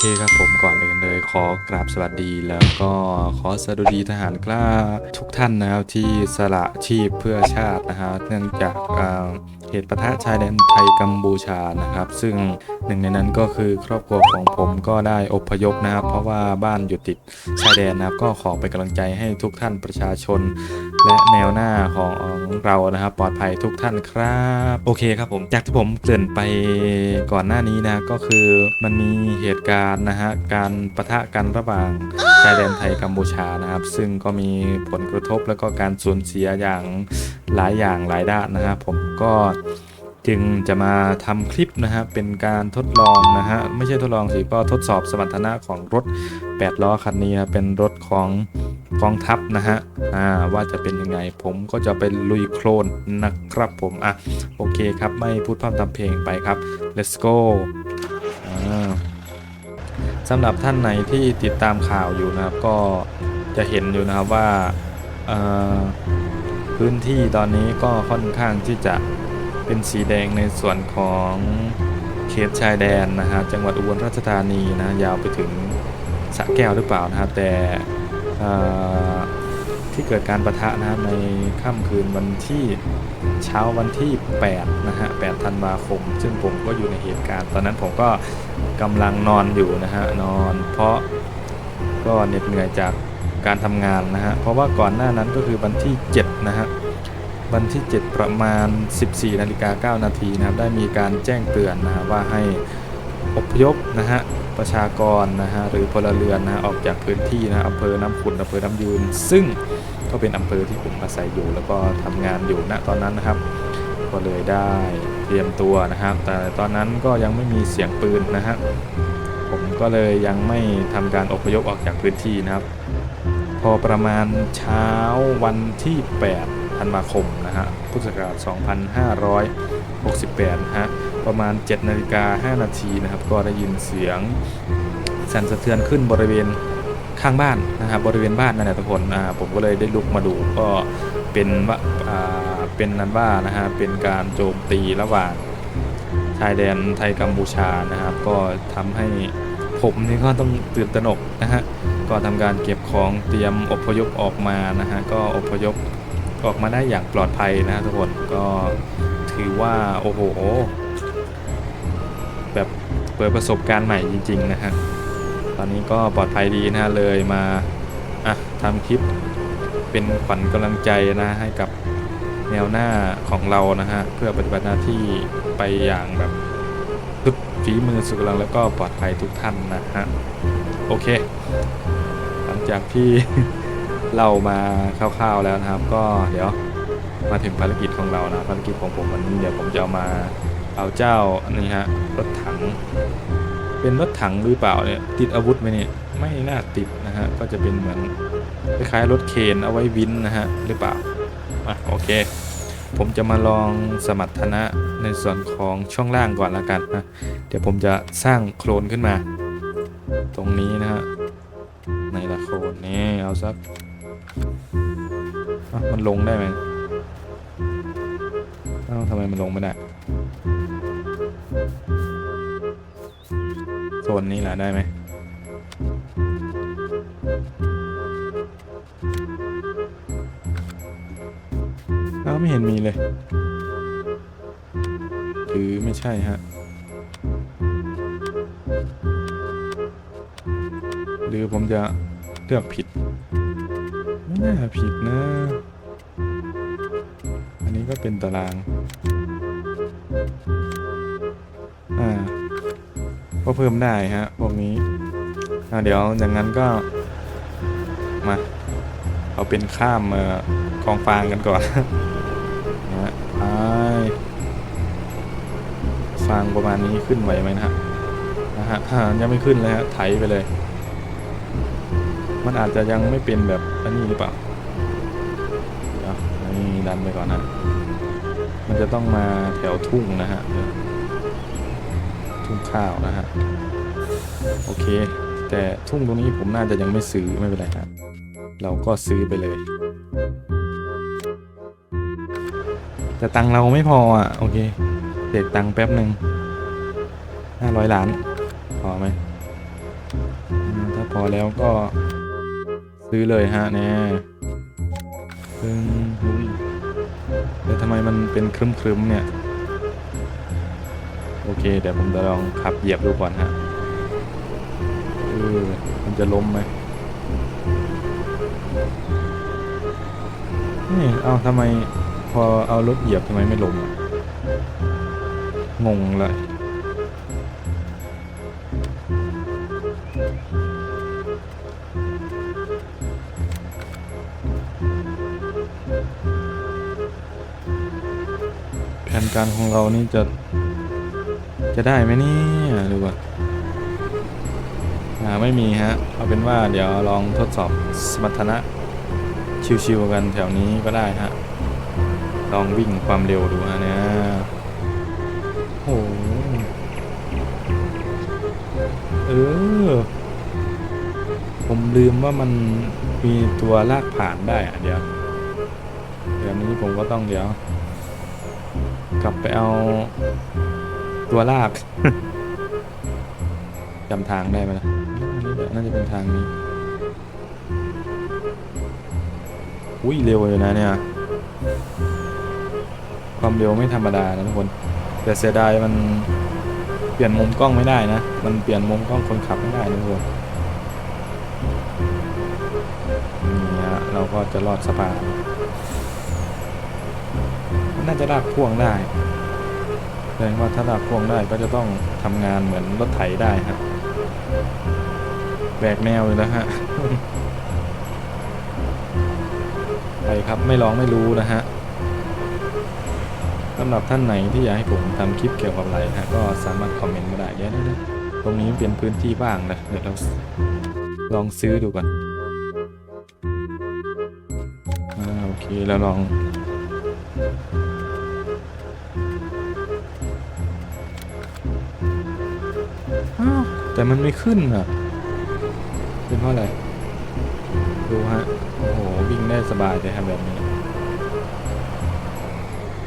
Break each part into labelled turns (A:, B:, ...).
A: เคครับผมก่อนอื่นเลยขอกราบสวัสดีแล้วก็ขอสวัสดีทหารกล้าทุกท่านนะครับที่สละชีพเพื่อชาตินะครับเนื่องจากอ่าเหตุปะทะชายแดนไทยกัมพูชานะครับ ซึ่ง หนึ่งในนั้นก็คือครอบครัวของผมก็ได้อพยพนะครับ เพราะว่าบ้านอยู่ติดชายแดนนะครับ ก็ขอเป็นกำลังใจให้ทุกท่านประชาชน และแนวหน้าของเรานะครับ ปลอดภัยทุกท่านครับ โอเคครับผมจากที่ผมเกริ่นไปก่อนหน้านี้นะก็คือมันมีเหตุการณ์นะฮะการปะทะกันระหว่างชายแดนไทยกัมพูชานะครับ ซึ่งก็มีผลกระทบแล้วก็การสูญเสียอย่างหลายอย่างหลายด้านนะครับผมก็ จึงจะมาทำคลิปนะฮะเป็นการทดลองนะฮะไม่ใช่ทดลองสิก็ทดสอบสมรรถนะของรถ 8 ล้อคันนี้นะเป็นรถของกองทัพนะฮะอ่าว่าจะเป็นยังไงผมก็จะไปลุยโคลนนะครับผมอะโอเคครับไม่พูดพร่ำทำเพลงไปครับ let's go สำหรับท่านไหนที่ติดตามข่าวอยู่นะครับก็จะเห็นอยู่นะครับว่าพื้นที่ตอนนี้ก็ค่อนข้างที่จะ เป็นสีแดงในส่วนของเขตชายแดนนะฮะจังหวัดอุบลราชธานีนะยาวไปถึงสะแก้วหรือเปล่านะครับแต่ที่เกิดการประทะนะครับในค่ำคืนวันที่เช้าวันที่ 8 นะฮะ 8 ธันวาคม ซึ่งผมก็อยู่ในเหตุการณ์ ตอนนั้นผมก็กำลังนอนอยู่นะฮะ นอน เพราะก็เหน็ดเหนื่อยจากการทำงานนะฮะ เพราะว่าก่อนหน้านั้นก็คือวันที่ 7 นะฮะ วันที่ 7 ประมาณ 14นาฬิกา9นาทีนะครับได้มีการแจ้งเตือนนะฮะว่าให้อพยพนะฮะประชากรนะฮะหรือพลเรือนนะฮะออกจากพื้นที่นะอำเภอน้ำขุนอำเภอน้ำยืน ซึ่งก็เป็นอำเภอที่ผมอาศัยอยู่ แล้วก็ทำงานอยู่ณตอนนั้นนะครับก็เลยได้เตรียมตัวนะครับ แต่ตอนนั้นก็ยังไม่มีเสียงปืนนะฮะผมก็เลยยังไม่ทำการอพยพออกจากพื้นที่นะครับ พอประมาณเช้าวันที่ 8 ธันวาคมนะฮะพุทธศักราช 2568นะฮะประมาณ 7นาฬิกา5นาทีนะครับ ก็ได้ยินเสียงสั่นสะเทือนขึ้นบริเวณข้างบ้านนะครับบริเวณบ้านนั่นแหละทุกคนอ่าผมก็เลยได้ลุกมาดูก็เป็นว่าอ่าเป็นนั้นว่านะฮะเป็นการโจมตีระหว่างชายแดนไทยกัมพูชานะครับ ก็ทำให้ผมนี่ก็ต้องตื่นตระหนกนะฮะก็ทำการเก็บของเตรียมอพยพออกมานะฮะก็อพยพ ออกมาได้อย่างปลอดภัยนะทุกคนก็ถือว่าโอ้โหแบบเปิดประสบการณ์ใหม่จริง ๆ นะฮะตอนนี้ก็ปลอดภัยดีนะฮะเลยมาอะทำคลิปเป็นขวัญกำลังใจนะให้กับแนวหน้าของเรานะฮะเพื่อปฏิบัติหน้าที่ไปอย่างแบบสุดฝีมือสุดกำลังแล้วก็ปลอดภัยทุกท่านนะฮะโอเค หลังจากที่ เล่ามาคร่าวๆแล้วนะครับ ก็เดี๋ยวมาถึงภารกิจของเรานะภารกิจของผมวันนี้เดี๋ยวผมจะเอามาเอาเจ้านนี้ฮะรถถัง เป็นรถถังหรือเปล่าเนี่ยติดอาวุธไหมเนี่ยไม่น่าติดนะฮะก็จะเป็นเหมือนคล้ายๆรถเคนเอาไว้วินนะฮะหรือเปล่าอะโอเค ผมจะมาลองสมรรถนะในส่วนของช่วงล่างก่อนละกันนะเดี๋ยวผมจะสร้างโคลนขึ้นมา ตรงนี้นะฮะในละโคลนนี่เอาสัก มันลงได้ไหมเอ้าทำไมมันลงไม่ได้ โซนนี้แหละได้ไหมอ้าไม่เห็นมีเลย หรือไม่ใช่ฮะ หรือผมจะเลือกผิด ไม่น่าผิดนะ อันนี้ก็เป็นตาราง อ่า ก็เพิ่มได้ฮะพวกนี้เดี๋ยวอย่างนั้นก็ มา เอาเป็นข้ามกองฟางกันก่อนนะฮะไปฟางประมาณนี้ขึ้นไหวไหมนะฮะนะฮะยังไม่ขึ้นเลยฮะไถไปเลย มันอาจจะยังไม่เป็นแบบอันนี้หรือเปล่าเดี๋ยวนี่ดันไปก่อนนะ มันจะต้องมาแถวทุ่งนะฮะทุ่งข้าวนะฮะ โอเค แต่ทุ่งตรงนี้ผมน่าจะยังไม่ซื้อไม่เป็นไรครับเราก็ซื้อไปเลย แต่ตังค์เราไม่พออะ โอเคเด็กตังค์แป๊บหนึ่งห้าร้อยล้าน พอไหมถ้าพอแล้วก็ ซื้อเลยฮะแน่ซึ่งแต่ทำไมมันเป็นครึ้มๆเนี่ย โอเค เดี๋ยวผมจะลองขับเหยียบดูก่อนฮะเออมันจะล้มไหมนี่เอาทำไมพอเอารถเหยียบทำไมไม่ล้มอะงงเลย การของเรานี่จะ จะได้ไหมเนี่ยดูก่อนอ่าไม่มีฮะ เอาเป็นว่าเดี๋ยวลองทดสอบสมรรถนะชิวๆกันแถวนี้ก็ได้ฮะ ลองวิ่งความเร็วดูฮะเนี่ยโอ้โหเออ ผมลืมว่ามันมีตัวลากผ่านได้อะเดี๋ยวเดี๋ยวนี้ผมก็ต้องเดี๋ยว กลับไปเอาตัวลากจำทางได้ไหมล่ะอันนี้แหละน่าจะเป็นทางนี้ อุ้ยเร็วอยู่นะเนี่ย ความเร็วไม่ธรรมดานะทุกคน แต่เสียดายมันเปลี่ยนมุมกล้องไม่ได้นะ มันเปลี่ยนมุมกล้องคนขับไม่ได้นะทุกคนนี่ฮะเราก็จะรอดสะพาน น่าจะลากพ่วงได้แสดงว่าถ้าลากพ่วงได้ก็จะต้องทำงานเหมือนรถไถได้ครับแบกแนวเลยนะฮะไปครับไม่ร้องไม่รู้นะฮะสำหรับท่านไหนที่อยากให้ผมทำคลิปเกี่ยวกับอะไรฮะก็สามารถคอมเมนต์มาได้เดี๋ยวนะตรงนี้เป็นพื้นที่ว่างนะเดี๋ยวเราลองซื้อดูก่อนอ่าโอเคแล้วลอง แต่มันไม่ขึ้นอะ เป็นเพราะอะไร ดูฮะ โอ้โห วิ่งได้สบายเลยครับแบบนี้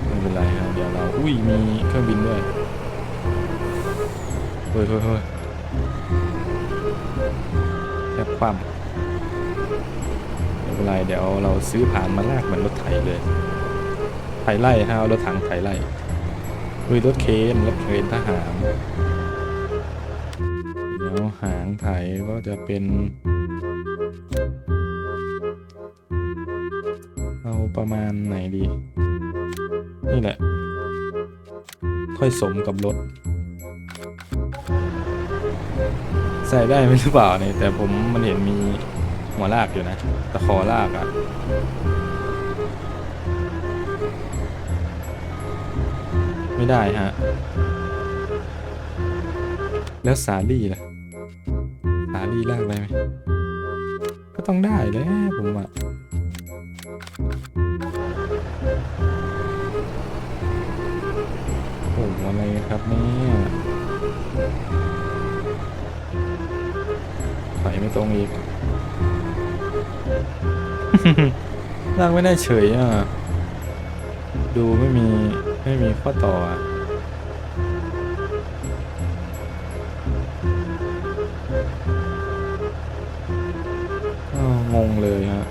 A: ไม่เป็นไรครับเดี๋ยวเรา อุ้ย มีเครื่องบินด้วยเฮ้ยเฮ้ยเฮ้ยแทบคว่ำไม่เป็นไรเดี๋ยวเราซื้อผ่านมาลากเหมือนรถไถเลยไถไล่ฮะรถถังไถไล่อุ้ยรถเคนรถเคนทหาร ดี๋ยวหางไถก็จะเป็นเอาประมาณไหนดี นี่แหละค่อยสมกับรถ ใส่ได้ไหมหรือเปล่าเนี่ยแต่ผมมันเห็นมีหัวลากอยู่นะตะขอลากอะ่ะไม่ได้ฮะ แล้วสาลี่ล่ะ สาลี่ลากได้ไหมก็ต้องได้แหล้วผมอะโอ้โหอะไรครับเนี่ยไฟไม่ตรงอีกลากไม่ได้เฉยอะ ดูไม่มี ไม่มีข้อต่ออะ งเลยฮะ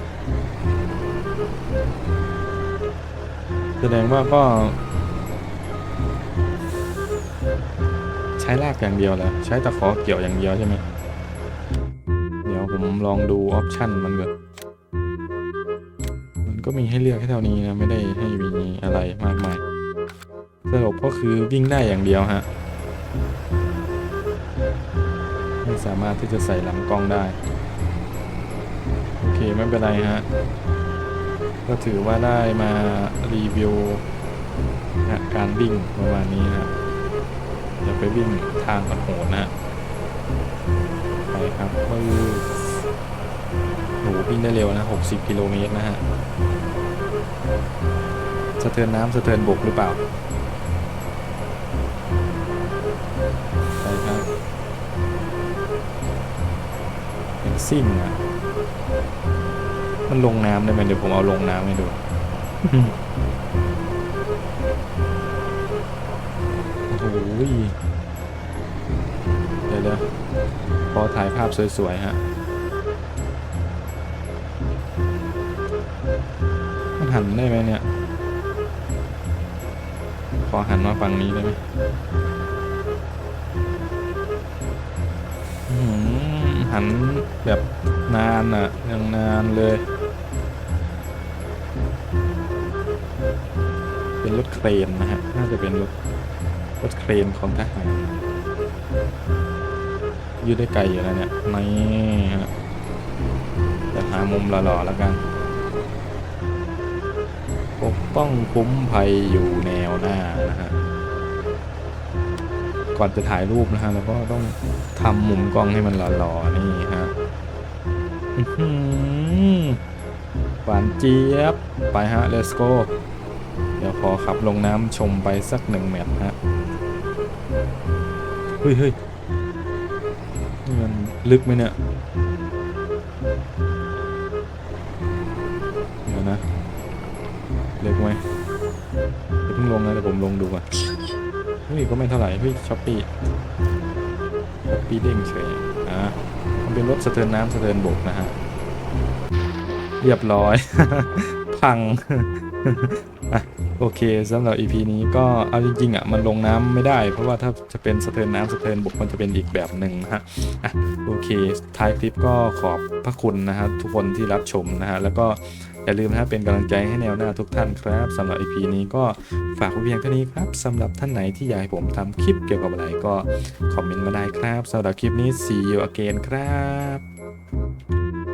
A: แสดงว่าก็ ใช้ลากอย่างเดียวแหละใช้ตะขอเกี่ยวอย่างเดียวใช่ไหมเดี๋ยวผมลองดูออปชันมันก่อนมันก็มีให้เลือกแค่เท่านี้นะ ไม่ได้ให้มีอะไรมากมายสรุปก็คือวิ่งได้อย่างเดียวฮะไม่สามารถที่จะใส่หลำกล้องได้ เคไม่เป็นไรฮะ ก็ถือว่าได้มารีวิวนะการวิ่งประมาณนี้ฮะเดี๋ยวไปวิ่งทางกระโหนนะไปครับมือโหวิ่งได้เร็วนะ 60 กิโลเมตรนะฮะสะเทือนน้ำสะเทือนบกหรือเปล่าไปครับเป็นซิ่งอะ มันลงน้ำได้ไหมเดี๋ยวผมเอาลงน้ำให้ดูโอ้ยเดี๋ยวเดี๋ยวพอถ่ายภาพสวย ๆ ฮะ มันหันได้ไหมเนี่ยพอหันมาฝั่งนี้ได้ไหมหันแบบนานอะ่ะยังนานเลย เป็นรถเครนนะฮะ น่าจะเป็นรถรถเครนของทหารยืดได้ไกลอยู่แล้วเนี่ยนี่ฮะแต่หามุมหล่อๆแล้วกัน ปกป้องคุ้มภัยอยู่แนวหน้านะฮะ ก่อนจะถ่ายรูปนะฮะเราก็ต้องทำมุมกล้องให้มันหล่อๆนี่ฮะอื้อหือหวานเจี๊ยบ ไปฮะ let's go เดี๋ยวขอขับลงน้ำชมไปสักหนึ่งแมตช์ฮะเฮ้ยเฮ้ยนี่มันลึกไหมเนี่ยเดี๋ยวนะ ลึกไหมเดี๋ยวเพิ่งลงนะเดี๋ยวผมลงดูก่อนเฮ้ยก็ไม่เท่าไหร่เฮ้ยช้อปปี้ช้อปปี้เด้งเฉยอะมันเป็นรถสะเทินน้ำสะเทินบกนะฮะ เรียบร้อย พัง โอเคสำหรับ EP นี้ก็เอาจริงๆอะมันลงน้ำไม่ได้ เพราะว่าถ้าจะเป็นสะเทินน้ำสะเทินบกมันจะเป็นอีกแบบหนึ่งนะฮะอะโอเคท้ายคลิปก็ขอบพระคุณนะฮะทุกคนที่รับชมนะฮะแล้วก็อย่าลืมนะฮะเป็นกำลังใจให้แนวหน้าทุกท่านครับสำหรับ EP นี้ก็ฝากไว้เพียงเท่านี้ครับสำหรับท่านไหนที่อยากให้ผมทำคลิปเกี่ยวกับอะไรก็คอมเมนต์มาได้ครับสำหรับคลิปนี้ see you again ครับ